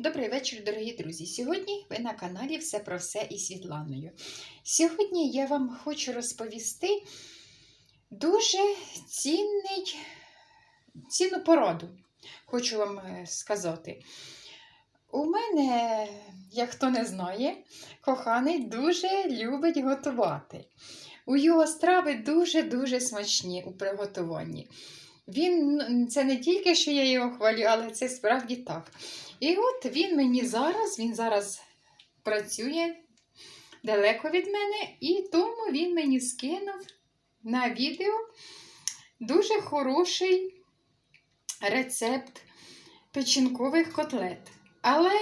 Добрий вечір, дорогі друзі. Сьогодні ви на каналі Все про все із Світланою. Сьогодні я вам хочу розповісти дуже цінний, цінну пораду. Хочу вам е, сказати. У мене, як хто не знає, коханий дуже любить готувати. У його страви дуже-дуже смачні у приготуванні. Він це не тільки, що я його хвалю, але це справді так. І от він мені зараз, він зараз працює далеко від мене, і тому він мені скинув на відео дуже хороший рецепт печінкових котлет. Але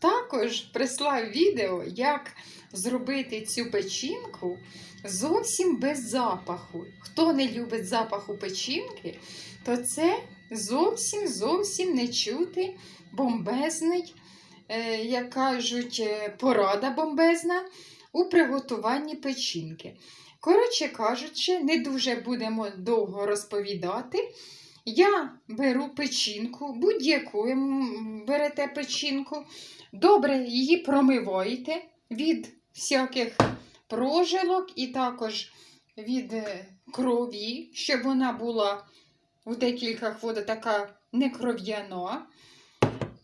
також прислав відео, як зробити цю печінку зовсім без запаху. Хто не любить запаху печінки, то це зовсім зовсім не чути бомбезний, е, як кажуть, е, порада бомбезна у приготуванні печінки. Коротше кажучи, не дуже будемо довго розповідати. Я беру печінку, будь-яку берете печінку, добре її промиваєте від всяких прожилок і також від е, крові, щоб вона була у декількох вода така некров'яна.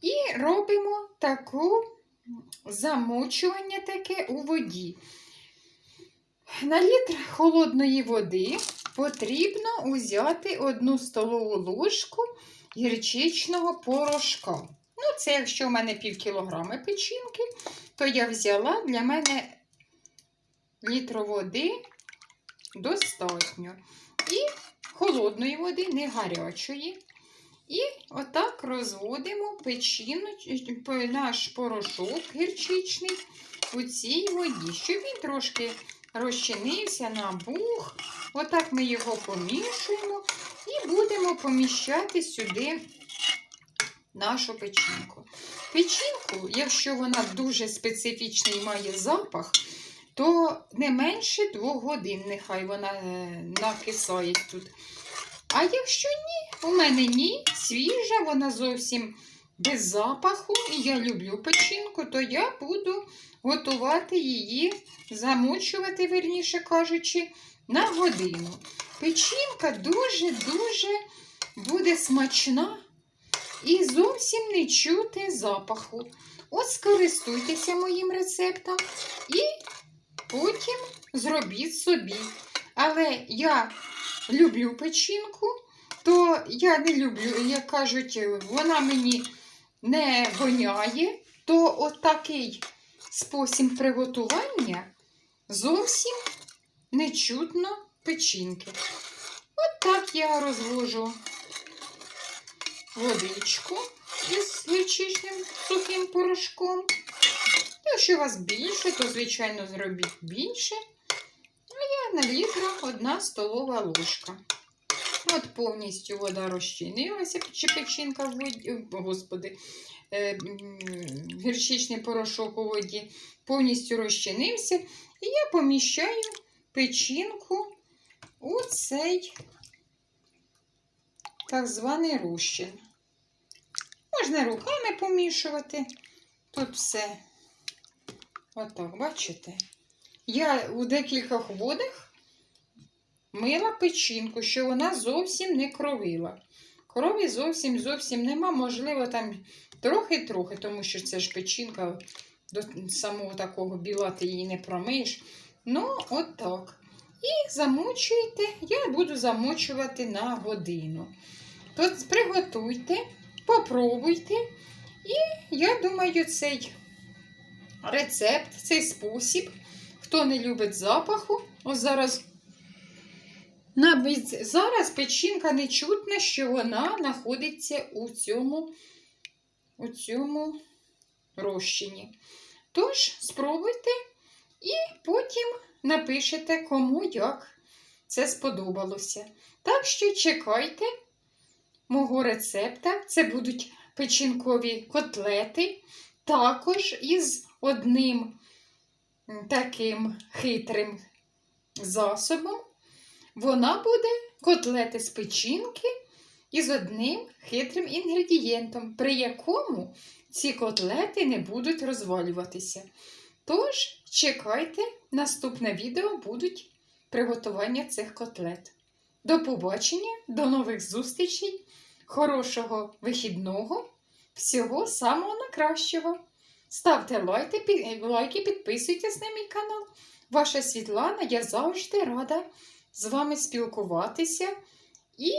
І робимо таку замочування таке у воді. На літр холодної води потрібно узяти одну столову ложку гірчичного порошка. Ну, це якщо в мене пів кілограми печінки, то я взяла для мене літр води достатньо. І холодної води, не гарячої. І отак розводимо печіну, наш порошок гірчичний у цій воді, щоб він трошки розчинився, набух. Отак ми його помішуємо і будемо поміщати сюди нашу печінку. Печінку, якщо вона дуже специфічний має запах, то не менше двох годин нехай вона е, накисає тут. А якщо ні, у мене ні, свіжа, вона зовсім без запаху, і я люблю печінку, то я буду готувати її, замочувати, верніше кажучи, на годину. Печінка дуже-дуже буде смачна і зовсім не чути запаху. От скористуйтеся моїм рецептом і потім зробіть собі. Але я люблю печінку, то я не люблю, як кажуть, вона мені не воняє, то отакий спосіб приготування зовсім не чутно печінки. От так я розвожу водичку із гірчичним сухим порошком. Якщо у вас більше, то, звичайно, зробіть більше. А я на літр одна столова ложка. От повністю вода розчинилася, чи печінка в воді, господи, е, гірчичний порошок у воді повністю розчинився. І я поміщаю печінку у цей так званий розчин. Можна руками помішувати. Тут все. Отак, бачите? Я у декількох водах мила печінку, що вона зовсім не кровила. Крові зовсім зовсім нема. Можливо, там трохи-трохи, тому що це ж печінка до самого такого біла ти її не промиєш. Ну, от так. І замочуєте, я буду замочувати на годину. Тут приготуйте, попробуйте. І я думаю, цей рецепт, цей спосіб, хто не любить запаху, ось зараз. Навіть зараз печінка не чутна, що вона знаходиться у цьому, у цьому розчині. Тож, спробуйте і потім напишете, кому як це сподобалося. Так що чекайте мого рецепта. Це будуть печінкові котлети, також із одним таким хитрим засобом. Вона буде котлети з печінки із одним хитрим інгредієнтом, при якому ці котлети не будуть розвалюватися. Тож, чекайте, наступне відео будуть приготування цих котлет. До побачення, до нових зустрічей, хорошого вихідного, всього самого найкращого. Ставте лайки, пі- підписуйтесь на мій канал. Ваша Світлана, я завжди рада з вами спілкуватися і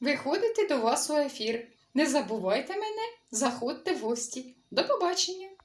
виходити до вас у ефір. Не забувайте мене, заходьте в гості. До побачення!